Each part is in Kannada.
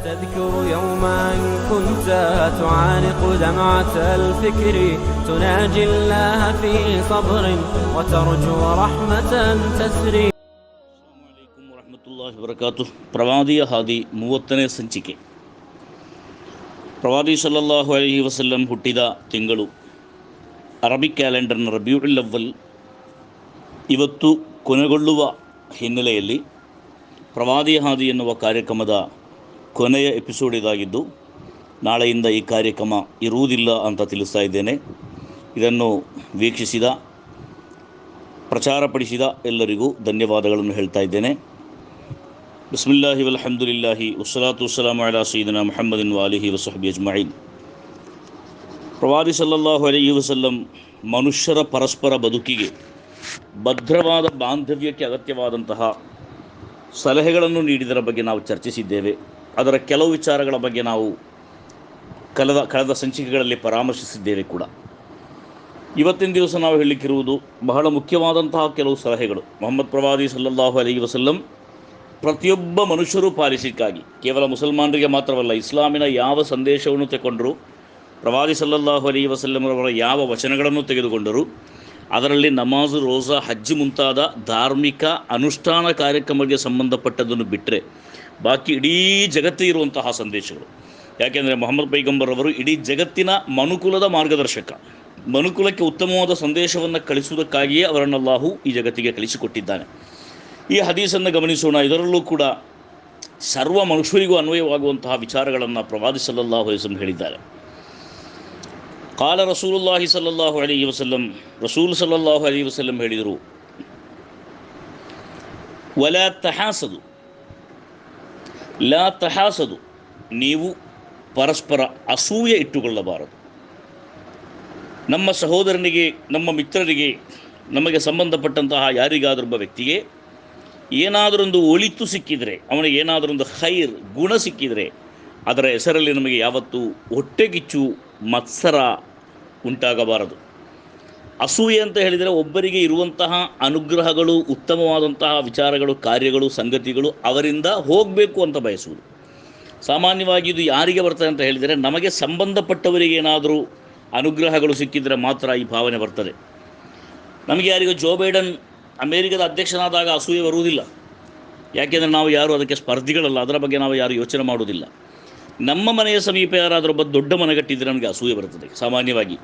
تذكر يوما كنت تعانق دمعة الفكر تناجي الله في صبر وترجو رحمة تسري ಅಲೈಕುಂ ವರಹಮತುಲ್ಲಾಹಿ ವಬರಕಾತು ಪ್ರವಾದಿಯ ಹಾದಿ ಮೂವತ್ತನೇ ಸಂಚಿಕೆ ಪ್ರವಾದಿ ಸಲ್ಲಲ್ಲಾಹು ಅಲೈಹಿ ವಸಲ್ಲಂ ಹುಟ್ಟಿದ ತಿಂಗಳು ಅರಬಿಕ್ ಕ್ಯಾಲೆಂಡರ್ನ ರಬಿಯುಲ್ ಅವ್ವಲ್ ಇವತ್ತು ಕೊನೆಗೊಳ್ಳುವ ಹಿನ್ನೆಲೆಯಲ್ಲಿ ಪ್ರವಾದಿಯ ಹಾದಿ ಎನ್ನುವ ಕಾರ್ಯಕ್ರಮದ ಕೊನೆಯ ಎಪಿಸೋಡ್ ಇದಾಗಿದ್ದು, ನಾಳೆಯಿಂದ ಈ ಕಾರ್ಯಕ್ರಮ ಇರುವುದಿಲ್ಲ ಅಂತ ತಿಳಿಸ್ತಾ ಇದ್ದೇನೆ. ಇದನ್ನು ವೀಕ್ಷಿಸಿದ, ಪ್ರಚಾರಪಡಿಸಿದ ಎಲ್ಲರಿಗೂ ಧನ್ಯವಾದಗಳನ್ನು ಹೇಳ್ತಾ ಇದ್ದೇನೆ. ಬಿಸ್ಮಿಲ್ಲಾಹಿ ವಲ್ಹಮ್ದುಲಿಲ್ಲಾಹಿ ವಸ್ಸಲಾತು ವಸ್ಸಲಾಮ ಅಲಾ ಸೀದನ ಮೊಹಮ್ಮದಿನ್ ವಾಲಿಹಿ ವಸಹಬಿ ಅಜ್ಮಾಯಿನ್. ಪ್ರವಾದಿ ಸಲ್ಲಲ್ಲಾಹು ಅಲಹಿ ವಸಲ್ಲಂ ಮನುಷ್ಯರ ಪರಸ್ಪರ ಬದುಕಿಗೆ ಭದ್ರವಾದ ಬಾಂಧವ್ಯಕ್ಕೆ ಅಗತ್ಯವಾದಂತಹ ಸಲಹೆಗಳನ್ನು ನೀಡಿದರ ಬಗ್ಗೆ ನಾವು ಚರ್ಚಿಸಿದ್ದೇವೆ. ಅದರ ಕೆಲವು ವಿಚಾರಗಳ ಬಗ್ಗೆ ನಾವು ಕಳೆದ ಕಳೆದ ಸಂಚಿಕೆಗಳಲ್ಲಿ ಪರಾಮರ್ಶಿಸಿದ್ದೇವೆ ಕೂಡ. ಇವತ್ತಿನ ದಿವಸ ನಾವು ಹೇಳಲಿಕ್ಕಿರುವುದು ಬಹಳ ಮುಖ್ಯವಾದಂತಹ ಕೆಲವು ಸಲಹೆಗಳು. ಮೊಹಮ್ಮದ್ ಪ್ರವಾದಿ ಸಲ್ಲಲ್ಲಾಹು ಅಲೈಹಿ ವಸಲ್ಲಂ ಪ್ರತಿಯೊಬ್ಬ ಮನುಷ್ಯರು ಪಾಲಿಸಲಿಕ್ಕಾಗಿ ಕೇವಲ ಮುಸಲ್ಮಾನರಿಗೆ ಮಾತ್ರವಲ್ಲ, ಇಸ್ಲಾಮಿನ ಯಾವ ಸಂದೇಶವನ್ನು ತೆಗೊಂಡರು ಪ್ರವಾದಿ ಸಲ್ಲಲ್ಲಾಹು ಅಲೈಹಿ ವಸಲ್ಲಂರವರ ಯಾವ ವಚನಗಳನ್ನು ತೆಗೆದುಕೊಂಡರು, ಅದರಲ್ಲಿ ನಮಾಜ್, ರೋಜಾ, ಹಜ್ಜಿ ಮುಂತಾದ ಧಾರ್ಮಿಕ ಅನುಷ್ಠಾನ ಕಾರ್ಯಕ್ರಮಕ್ಕೆ ಸಂಬಂಧಪಟ್ಟದನ್ನು ಬಿಟ್ಟರೆ ಬಾಕಿ ಇಡೀ ಜಗತ್ತಿಗೆ ಇರುವಂತಹ ಸಂದೇಶಗಳು. ಯಾಕೆಂದರೆ ಮೊಹಮ್ಮದ್ ಪೈಗಂಬರ್ ಅವರು ಇಡೀ ಜಗತ್ತಿನ ಮನುಕುಲದ ಮಾರ್ಗದರ್ಶಕ. ಮನುಕುಲಕ್ಕೆ ಉತ್ತಮವಾದ ಸಂದೇಶವನ್ನು ಕಳಿಸುವುದಕ್ಕಾಗಿಯೇ ಅವರನ್ನಲ್ಲಾಹು ಈ ಜಗತ್ತಿಗೆ ಕಳಿಸಿಕೊಟ್ಟಿದ್ದಾನೆ. ಈ ಹದೀಸನ್ನು ಗಮನಿಸೋಣ. ಇದರಲ್ಲೂ ಕೂಡ ಸರ್ವ ಮನುಷ್ಯರಿಗೂ ಅನ್ವಯವಾಗುವಂತಹ ವಿಚಾರಗಳನ್ನು ಪ್ರವಾದಿ ಸಲ್ಲಲ್ಲಾಹು ಅಲೈಹಿ ಹೇಳಿದ್ದಾರೆ. ಕಾಲ ರಸೂಲುಲ್ಲಾಹಿ ಸಲ್ಲಲ್ಲಾಹು ಅಲಿ ವಸಲ್ಲಂ, ರಸೂಲ್ ಸಲ್ಲಲ್ಲಾಹು ಅಲಿ ವಸಲ್ಲಂ ಹೇಳಿದರು, ವಲ ತಹಾಸದು ಲಾ ತಹಾಸದು ನೀವು ಪರಸ್ಪರ ಅಸೂಯೆ ಇಟ್ಟುಕೊಳ್ಳಬಾರದು. ನಮ್ಮ ಸಹೋದರನಿಗೆ, ನಮ್ಮ ಮಿತ್ರರಿಗೆ ನಮಗೆ ಸಂಬಂಧಪಟ್ಟಂತಹ ಯಾರಿಗಾದರೊಬ್ಬ ವ್ಯಕ್ತಿಗೆ ಏನಾದರೊಂದು ಒಳಿತು ಸಿಕ್ಕಿದರೆ, ಅವನಿಗೆ ಏನಾದರೊಂದು ಹೈರ್ ಗುಣ ಸಿಕ್ಕಿದರೆ, ಅದರ ಹೆಸರಲ್ಲಿ ನಮಗೆ ಯಾವತ್ತೂ ಹೊಟ್ಟೆಗಿಚ್ಚು, ಮತ್ಸರ ಉಂಟಾಗಬಾರದು. ಅಸೂಯೆ ಅಂತ ಹೇಳಿದರೆ ಒಬ್ಬರಿಗೆ ಇರುವಂತಹ ಅನುಗ್ರಹಗಳು, ಉತ್ತಮವಾದಂತಹ ವಿಚಾರಗಳು, ಕಾರ್ಯಗಳು, ಸಂಗತಿಗಳು ಅವರಿಂದ ಹೋಗಬೇಕು ಅಂತ ಬಯಸುವುದು. ಸಾಮಾನ್ಯವಾಗಿ ಇದು ಯಾರಿಗೆ ಬರ್ತದೆ ಅಂತ ಹೇಳಿದರೆ ನಮಗೆ ಸಂಬಂಧಪಟ್ಟವರಿಗೆ ಏನಾದರೂ ಅನುಗ್ರಹಗಳು ಸಿಕ್ಕಿದರೆ ಮಾತ್ರ ಈ ಭಾವನೆ ಬರ್ತದೆ. ನಮಗೆ ಯಾರಿಗೂ ಜೋ ಬೈಡನ್ ಅಮೇರಿಕದ ಅಧ್ಯಕ್ಷನಾದಾಗ ಅಸೂಯೆ ಬರುವುದಿಲ್ಲ. ಯಾಕೆಂದರೆ ನಾವು ಯಾರು ಅದಕ್ಕೆ ಸ್ಪರ್ಧಿಗಳಲ್ಲ, ಅದರ ಬಗ್ಗೆ ನಾವು ಯಾರು ಯೋಚನೆ ಮಾಡುವುದಿಲ್ಲ. ನಮ್ಮ ಮನೆಯ ಸಮೀಪ ಯಾರಾದರೂ ಒಬ್ಬ ದೊಡ್ಡ ಮನೆ ಕಟ್ಟಿದರೆ ನಮಗೆ ಅಸೂಯೆ ಬರುತ್ತದೆ ಸಾಮಾನ್ಯವಾಗಿ.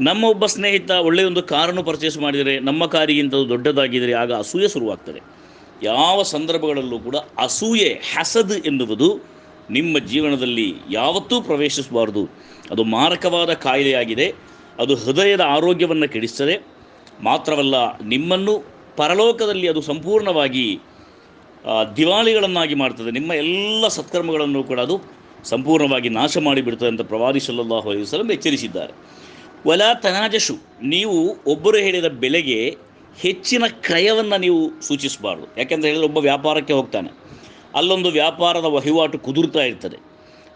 ನಮ್ಮ ಒಬ್ಬ ಸ್ನೇಹಿತ ಒಳ್ಳೆಯ ಒಂದು ಕಾರನ್ನು ಪರ್ಚೇಸ್ ಮಾಡಿದರೆ ನಮ್ಮ ಕಾರಿಗಿಂತ ದೊಡ್ಡದಾಗಿದ್ದರೆ ಆಗ ಅಸೂಯೆ ಶುರುವಾಗ್ತದೆ. ಯಾವ ಸಂದರ್ಭಗಳಲ್ಲೂ ಕೂಡ ಅಸೂಯೆ, ಹಸದ್ ಎನ್ನುವುದು ನಿಮ್ಮ ಜೀವನದಲ್ಲಿ ಯಾವತ್ತೂ ಪ್ರವೇಶಿಸಬಾರದು. ಅದು ಮಾರಕವಾದ ಕಾಯಿಲೆಯಾಗಿದೆ. ಅದು ಹೃದಯದ ಆರೋಗ್ಯವನ್ನು ಕೆಡಿಸ್ತದೆ. ಮಾತ್ರವಲ್ಲ, ನಿಮ್ಮನ್ನು ಪರಲೋಕದಲ್ಲಿ ಅದು ಸಂಪೂರ್ಣವಾಗಿ ದಿವಾಳಿಗಳನ್ನಾಗಿ ಮಾಡ್ತದೆ. ನಿಮ್ಮ ಎಲ್ಲ ಸತ್ಕರ್ಮಗಳನ್ನು ಕೂಡ ಅದು ಸಂಪೂರ್ಣವಾಗಿ ನಾಶ ಮಾಡಿಬಿಡ್ತದೆ ಅಂತ ಪ್ರವಾದಿ ಸಲ್ಲಲ್ಲಾಹು ಅಲೈಹಿ ವಸಲ್ಲಂ ಎಚ್ಚರಿಸಿದ್ದಾರೆ. ವಲ ತನಾಜಶು, ನೀವು ಒಬ್ಬರು ಹೇಳಿದ ಬೆಲೆಗೆ ಹೆಚ್ಚಿನ ಕ್ರಯವನ್ನು ನೀವು ಸೂಚಿಸಬಾರ್ದು. ಯಾಕೆಂದರೆ ಹೇಳಿದರೆ ಒಬ್ಬ ವ್ಯಾಪಾರಕ್ಕೆ ಹೋಗ್ತಾನೆ. ಅಲ್ಲೊಂದು ವ್ಯಾಪಾರದ ವಹಿವಾಟು ಕುದುರ್ತಾ ಇರ್ತದೆ.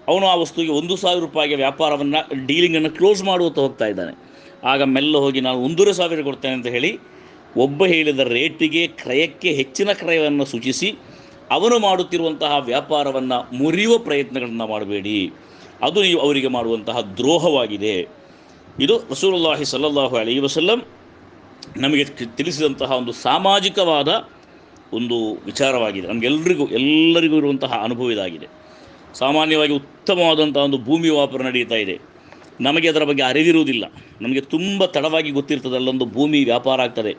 ಅವನು ಆ ವಸ್ತುವಿಗೆ ಒಂದು ಸಾವಿರ ರೂಪಾಯಿಗೆ ವ್ಯಾಪಾರವನ್ನು, ಡೀಲಿಂಗನ್ನು ಕ್ಲೋಸ್ ಮಾಡುವಂತ ಹೋಗ್ತಾ ಇದ್ದಾನೆ. ಆಗ ಮೆಲ್ಲ ಹೋಗಿ ನಾನು ಒಂದೂವರೆ ಸಾವಿರ ಕೊಡ್ತೇನೆ ಅಂತ ಹೇಳಿ ಒಬ್ಬ ಹೇಳಿದ ರೇಟಿಗೆ, ಕ್ರಯಕ್ಕೆ ಹೆಚ್ಚಿನ ಕ್ರಯವನ್ನು ಸೂಚಿಸಿ ಅವನು ಮಾಡುತ್ತಿರುವಂತಹ ವ್ಯಾಪಾರವನ್ನು ಮುರಿಯುವ ಪ್ರಯತ್ನಗಳನ್ನು ಮಾಡಬೇಡಿ. ಅದು ನೀವು ಅವರಿಗೆ ಮಾಡುವಂತಹ ದ್ರೋಹವಾಗಿದೆ. ಇದು ರಸೂಲುಲ್ಲಾಹಿ ಸಲ್ಲಲ್ಲಾಹು ಅಲಿ ವಸಲ್ಲಂ ನಮಗೆ ತಿಳಿಸಿದಂತಹ ಒಂದು ಸಾಮಾಜಿಕವಾದ ಒಂದು ವಿಚಾರವಾಗಿದೆ. ನಮಗೆಲ್ಲರಿಗೂ ಎಲ್ಲರಿಗೂ ಇರುವಂತಹ ಅನುಭವ ಇದಾಗಿದೆ. ಸಾಮಾನ್ಯವಾಗಿ ಉತ್ತಮವಾದಂಥ ಒಂದು ಭೂಮಿ ವ್ಯಾಪಾರ ನಡೀತಾ ಇದೆ. ನಮಗೆ ಅದರ ಬಗ್ಗೆ ಅರಿವಿರುವುದಿಲ್ಲ. ನಮಗೆ ತುಂಬ ತಡವಾಗಿ ಗೊತ್ತಿರ್ತದೆ, ಅಲ್ಲೊಂದು ಭೂಮಿ ವ್ಯಾಪಾರ ಆಗ್ತದೆ,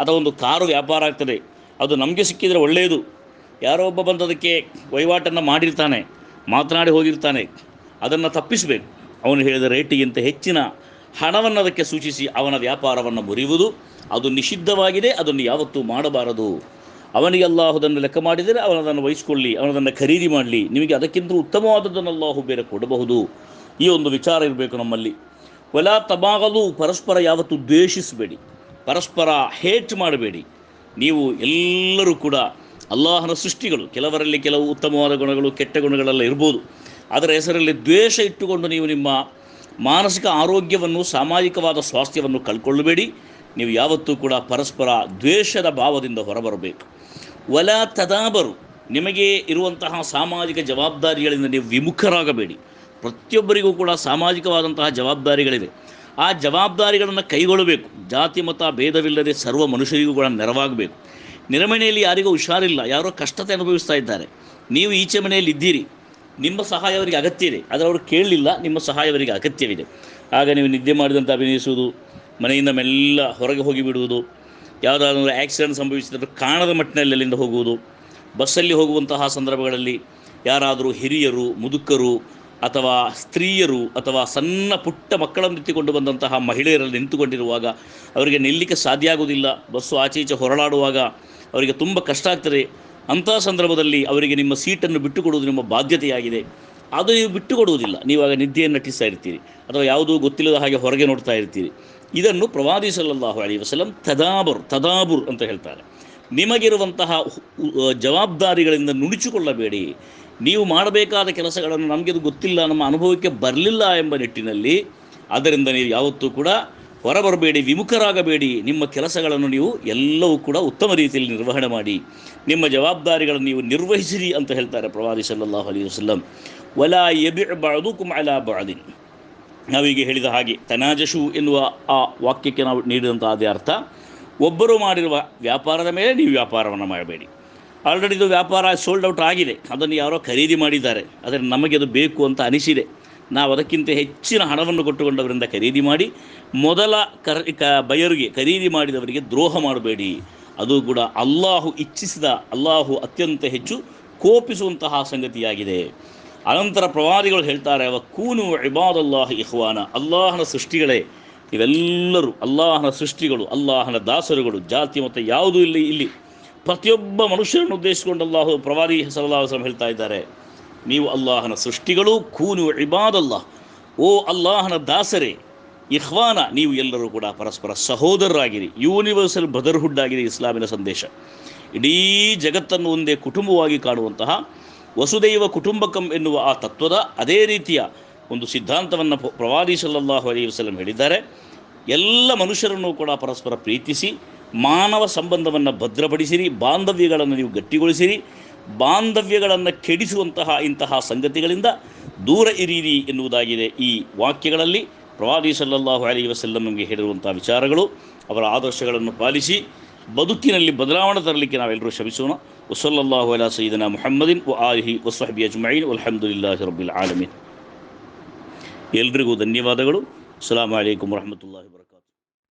ಅಥವಾ ಒಂದು ಕಾರು ವ್ಯಾಪಾರ ಆಗ್ತದೆ. ಅದು ನಮಗೆ ಸಿಕ್ಕಿದರೆ ಒಳ್ಳೆಯದು ಯಾರೋ ಒಬ್ಬ ಬಂದು ಅದಕ್ಕೆ ವಹಿವಾಟನ್ನು ಮಾಡಿರ್ತಾನೆ, ಮಾತನಾಡಿ ಹೋಗಿರ್ತಾನೆ, ಅದನ್ನು ತಪ್ಪಿಸಬೇಕು. ಅವನು ಹೇಳಿದ ರೇಟಿಗಿಂತ ಹೆಚ್ಚಿನ ಹಣವನ್ನು ಅದಕ್ಕೆ ಸೂಚಿಸಿ ಅವನ ವ್ಯಾಪಾರವನ್ನು ಮುರಿಯುವುದು. ಅದು ನಿಷಿದ್ಧವಾಗಿದೆ, ಅದನ್ನು ಯಾವತ್ತೂ ಮಾಡಬಾರದು. ಅವನಿಗೆ ಅಲ್ಲಾಹುದನ್ನು ಲೆಕ್ಕ ಮಾಡಿದರೆ ಅವನದನ್ನು ವಹಿಸಿಕೊಳ್ಳಿ ಅವನದನ್ನು ಖರೀದಿ ಮಾಡಲಿ. ನಿಮಗೆ ಅದಕ್ಕಿಂತ ಉತ್ತಮವಾದದ್ದನ್ನು ಅಲ್ಲಾಹು ಬೇರೆ ಕೊಡಬಹುದು. ಈ ಒಂದು ವಿಚಾರ ಇರಬೇಕು ನಮ್ಮಲ್ಲಿ. ವಲ ತಬಾಗಲು, ಪರಸ್ಪರ ಯಾವತ್ತೂ ದ್ವೇಷಿಸಬೇಡಿ. ಪರಸ್ಪರ ಹೇಟ್ ಮಾಡಬೇಡಿ. ನೀವು ಎಲ್ಲರೂ ಕೂಡ ಅಲ್ಲಾಹನ ಸೃಷ್ಟಿಗಳು, ಕೆಲವರಲ್ಲಿ ಕೆಲವು ಉತ್ತಮವಾದ ಗುಣಗಳು, ಕೆಟ್ಟ ಗುಣಗಳೆಲ್ಲ ಇರ್ಬೋದು. ಅದರ ಹೆಸರಲ್ಲಿ ದ್ವೇಷ ಇಟ್ಟುಕೊಂಡು ನೀವು ನಿಮ್ಮ ಮಾನಸಿಕ ಆರೋಗ್ಯವನ್ನು, ಸಾಮಾಜಿಕವಾದ ಸ್ವಾಸ್ಥ್ಯವನ್ನು ಕಳ್ಕೊಳ್ಳಬೇಡಿ. ನೀವು ಯಾವತ್ತೂ ಕೂಡ ಪರಸ್ಪರ ದ್ವೇಷದ ಭಾವದಿಂದ ಹೊರಬರಬೇಕು. ಒಲ ತದಾಬರು. ನಿಮಗೆ ಇರುವಂತಹ ಸಾಮಾಜಿಕ ಜವಾಬ್ದಾರಿಗಳಿಂದ ನೀವು ವಿಮುಖರಾಗಬೇಡಿ. ಪ್ರತಿಯೊಬ್ಬರಿಗೂ ಕೂಡ ಸಾಮಾಜಿಕವಾದಂತಹ ಜವಾಬ್ದಾರಿಗಳಿವೆ. ಆ ಜವಾಬ್ದಾರಿಗಳನ್ನು ಕೈಗೊಳ್ಳಬೇಕು. ಜಾತಿ, ಮತ, ಭೇದವಿಲ್ಲದೆ ಸರ್ವ ಮನುಷ್ಯರಿಗೂ ಕೂಡ ನೆರವಾಗಬೇಕು. ನೆರೆಮನೆಯಲ್ಲಿ ಯಾರಿಗೂ ಹುಷಾರಿಲ್ಲ. ಯಾರೋ ಕಷ್ಟತೆ ಅನುಭವಿಸ್ತಾ ಇದ್ದಾರೆ. ನೀವು ಈಚೆ ಮನೆಯಲ್ಲಿ ಇದ್ದೀರಿ ನಿಮ್ಮ ಸಹಾಯ ಅವರಿಗೆ ಅಗತ್ಯ ಇದೆ. ಆದರೆ ಅವರು ಕೇಳಲಿಲ್ಲ, ನಿಮ್ಮ ಸಹಾಯ ಅವರಿಗೆ ಅಗತ್ಯವಿದೆ. ಆಗ ನೀವು ನಿದ್ದೆ ಮಾಡಿದಂತೆ ಅಭಿನಯಿಸುವುದು, ಮನೆಯಿಂದ ಮೆಲ್ಲ ಹೊರಗೆ ಹೋಗಿ ಬಿಡುವುದು, ಯಾವುದಾದ್ರೂ ಆಕ್ಸಿಡೆಂಟ್ ಸಂಭವಿಸಿದರೆ ಕಾಣದ ಮಟ್ಟಿನಲ್ಲಿ ಅಲ್ಲಿಂದ ಹೋಗುವುದು ಬಸ್ಸಲ್ಲಿ ಹೋಗುವಂತಹ ಸಂದರ್ಭಗಳಲ್ಲಿ ಯಾರಾದರೂ ಹಿರಿಯರು, ಮುದುಕರು ಅಥವಾ ಸ್ತ್ರೀಯರು ಅಥವಾ ಸಣ್ಣ ಪುಟ್ಟ ಮಕ್ಕಳನ್ನು ಎತ್ತಿಕೊಂಡು ಬಂದಂತಹ ಮಹಿಳೆಯರಲ್ಲಿ ನಿಂತುಕೊಂಡಿರುವಾಗ ಅವರಿಗೆ ನಿಲ್ಲಿಕ್ಕೆ ಸಾಧ್ಯ ಆಗುವುದಿಲ್ಲ. ಬಸ್ಸು ಆಚೆ ಈಚೆ ಹೊರಳಾಡುವಾಗ ಅವರಿಗೆ ತುಂಬ ಕಷ್ಟ ಆಗ್ತದೆ. ಅಂತಹ ಸಂದರ್ಭದಲ್ಲಿ ಅವರಿಗೆ ನಿಮ್ಮ ಸೀಟನ್ನು ಬಿಟ್ಟುಕೊಡುವುದು ನಿಮ್ಮ ಬಾಧ್ಯತೆಯಾಗಿದೆ. ಅದು ನೀವು ಬಿಟ್ಟುಕೊಡುವುದಿಲ್ಲ. ಆಗ ನಿದ್ದೆಯನ್ನು ನಟಿಸ್ತಾ ಇರ್ತೀರಿ. ಅಥವಾ ಯಾವುದೂ ಗೊತ್ತಿಲ್ಲದ ಹಾಗೆ ಹೊರಗೆ ನೋಡ್ತಾ ಇರ್ತೀರಿ. ಇದನ್ನು ಪ್ರವಾದಿ ಸಲ್ಲಲ್ಲಾಹು ಅಲಿ ವಸಲಂ ತದಾಬುರ್ ತದಾಬುರ್ ಅಂತ ಹೇಳ್ತಾರೆ. ನಿಮಗಿರುವಂತಹ ಜವಾಬ್ದಾರಿಗಳಿಂದ ನುಣುಚಿಕೊಳ್ಳಬೇಡಿ ನೀವು ಮಾಡಬೇಕಾದ ಕೆಲಸಗಳನ್ನು ನಮಗಿದು ಗೊತ್ತಿಲ್ಲ, ನಮ್ಮ ಅನುಭವಕ್ಕೆ ಬರಲಿಲ್ಲ ಎಂಬ ನಿಟ್ಟಿನಲ್ಲಿ, ಅದರಿಂದ ನೀವು ಯಾವತ್ತೂ ಕೂಡ ಹೊರಬರಬೇಡಿ, ವಿಮುಖರಾಗಬೇಡಿ. ನಿಮ್ಮ ಕೆಲಸಗಳನ್ನು ನೀವು ಎಲ್ಲವೂ ಕೂಡ ಉತ್ತಮ ರೀತಿಯಲ್ಲಿ ನಿರ್ವಹಣೆ ಮಾಡಿ. ನಿಮ್ಮ ಜವಾಬ್ದಾರಿಗಳನ್ನು ನೀವು ನಿರ್ವಹಿಸಿರಿ ಅಂತ ಹೇಳ್ತಾರೆ ಪ್ರವಾದಿ ಸಲ್ಲಲ್ಲಾಹು ಅಲಿ ವಸಲ್ಲಂ. ವಲಾ ಎಬಿ ಬಾಳದು ಅಲಾ ಬಾದಿನ್ ನಾವೀಗ ಹೇಳಿದ ಹಾಗೆ, ತನಾಜಶು ಎನ್ನುವ ಆ ವಾಕ್ಯಕ್ಕೆ ನಾವು ನೀಡಿದಂಥ ಅದೇ ಅರ್ಥ, ಒಬ್ಬರು ಮಾಡಿರುವ ವ್ಯಾಪಾರದ ಮೇಲೆ ನೀವು ವ್ಯಾಪಾರವನ್ನು ಮಾಡಬೇಡಿ. ಆಲ್ರೆಡಿ ಇದು ವ್ಯಾಪಾರ ಸೋಲ್ಡ್ ಔಟ್ ಆಗಿದೆ. ಅದನ್ನು ಯಾರೋ ಖರೀದಿ ಮಾಡಿದ್ದಾರೆ. ಆದರೆ ನಮಗೆ ಅದು ಬೇಕು ಅಂತ ಅನಿಸಿದೆ. ನಾವು ಅದಕ್ಕಿಂತ ಹೆಚ್ಚಿನ ಹಣವನ್ನು ಕೊಟ್ಟುಕೊಂಡವರಿಂದ ಖರೀದಿ ಮಾಡಿ, ಮೊದಲ ಕರ, ಕ, ಬಯರಿಗೆ ಖರೀದಿ ಮಾಡಿದವರಿಗೆ ದ್ರೋಹ ಮಾಡಬೇಡಿ. ಅದು ಕೂಡ ಅಲ್ಲಾಹು ಇಚ್ಛಿಸಿದ, ಅಲ್ಲಾಹು ಅತ್ಯಂತ ಹೆಚ್ಚು ಕೋಪಿಸುವಂತಹ ಸಂಗತಿಯಾಗಿದೆ. ಅನಂತರ ಪ್ರವಾದಿಗಳು ಹೇಳ್ತಾರೆ, ಅವ ಕೂನು ಇಬಾದಲ್ಲಾಹ ಇಹ್ವಾನ ಅಲ್ಲಾಹನ ಸೃಷ್ಟಿಗಳೇ, ಇವೆಲ್ಲರೂ ಅಲ್ಲಾಹನ ಸೃಷ್ಟಿಗಳು, ಅಲ್ಲಾಹನ ದಾಸರುಗಳು, ಜಾತಿ ಮತ್ತು ಯಾವುದೂ ಇಲ್ಲಿ ಇಲ್ಲಿ ಪ್ರತಿಯೊಬ್ಬ ಮನುಷ್ಯರನ್ನು ಉದ್ದೇಶಿಸಿಕೊಂಡು ಅಲ್ಲಾಹು ಪ್ರವಾದಿ ವಸಲ್ಲಂ ಹೇಳ್ತಾ ಇದ್ದಾರೆ. ನೀವು ಅಲ್ಲಾಹನ ಸೃಷ್ಟಿಗಳು, ಕೂನು ಇಬಾದಲ್ಲ ಓ ಅಲ್ಲಾಹನ ದಾಸರೇ ಇಹ್ವಾನ ನೀವು ಎಲ್ಲರೂ ಕೂಡ ಪರಸ್ಪರ ಸಹೋದರರಾಗಿರಿ. ಯೂನಿವರ್ಸಲ್ ಬ್ರದರ್ಹುಡ್ ಆಗಿದೆ ಇಸ್ಲಾಮಿನ ಸಂದೇಶ. ಇಡೀ ಜಗತ್ತನ್ನು ಒಂದೇ ಕುಟುಂಬವಾಗಿ ಕಾಣುವಂತಹ ವಸುದೈವ ಕುಟುಂಬಕಂ ಎನ್ನುವ ಆ ತತ್ವದ ಅದೇ ರೀತಿಯ ಒಂದು ಸಿದ್ಧಾಂತವನ್ನು ಪ್ರ- ಪ್ರವಾದಿ ಸಲ್ಲಲ್ಲಾಹು ಅಲೈಹಿ ವಸಲ್ಲಂ ಹೇಳಿದ್ದಾರೆ. ಎಲ್ಲ ಮನುಷ್ಯರನ್ನು ಕೂಡ ಪರಸ್ಪರ ಪ್ರೀತಿಸಿ, ಮಾನವ ಸಂಬಂಧವನ್ನು ಭದ್ರಪಡಿಸಿರಿ, ಬಾಂಧವ್ಯಗಳನ್ನು ನೀವು ಗಟ್ಟಿಗೊಳಿಸಿರಿ ಬಾಂಧವ್ಯಗಳನ್ನು ಕೆಡಿಸುವಂತಹ ಇಂತಹ ಸಂಗತಿಗಳಿಂದ ದೂರ ಇರೀರಿ ಎನ್ನುವುದಾಗಿದೆ ಈ ವಾಕ್ಯಗಳಲ್ಲಿ. ಪ್ರವಾದಿ ಸಲ್ಲಲ್ಲಾಹು ಅಲಿ ವಸಲ್ಲಂ ನಮಗೆ ಹೇಳಿರುವಂಥ ವಿಚಾರಗಳು, ಅವರ ಆದರ್ಶಗಳನ್ನು ಪಾಲಿಸಿ, ಬದುಕಿನಲ್ಲಿ ಬದಲಾವಣೆ ತರಲಿಕ್ಕೆ ನಾವೆಲ್ಲರೂ ಶ್ರಮಿಸೋಣ. ವಸಲ್ಲಲ್ಲಾಹು ಅಲಾ ಸೈದನ ಮೊಹಮ್ಮದಿನ್ ವ ಆಲಿಹಿ ವಸಹಬಿ ಅಜ್ಮೈನ್ ಅಲ್ಹಮ್ದುಲಿಲ್ಲಾಹಿ ರಬ್ಬಿಲ್ ಆಲಮಿನ್ ಎಲ್ರಿಗೂ ಧನ್ಯವಾದಗಳು. ಅಸ್ಲಾಂ ವರಹಮತುಲ್ಲಾಹಿ ವಬರಕಾತು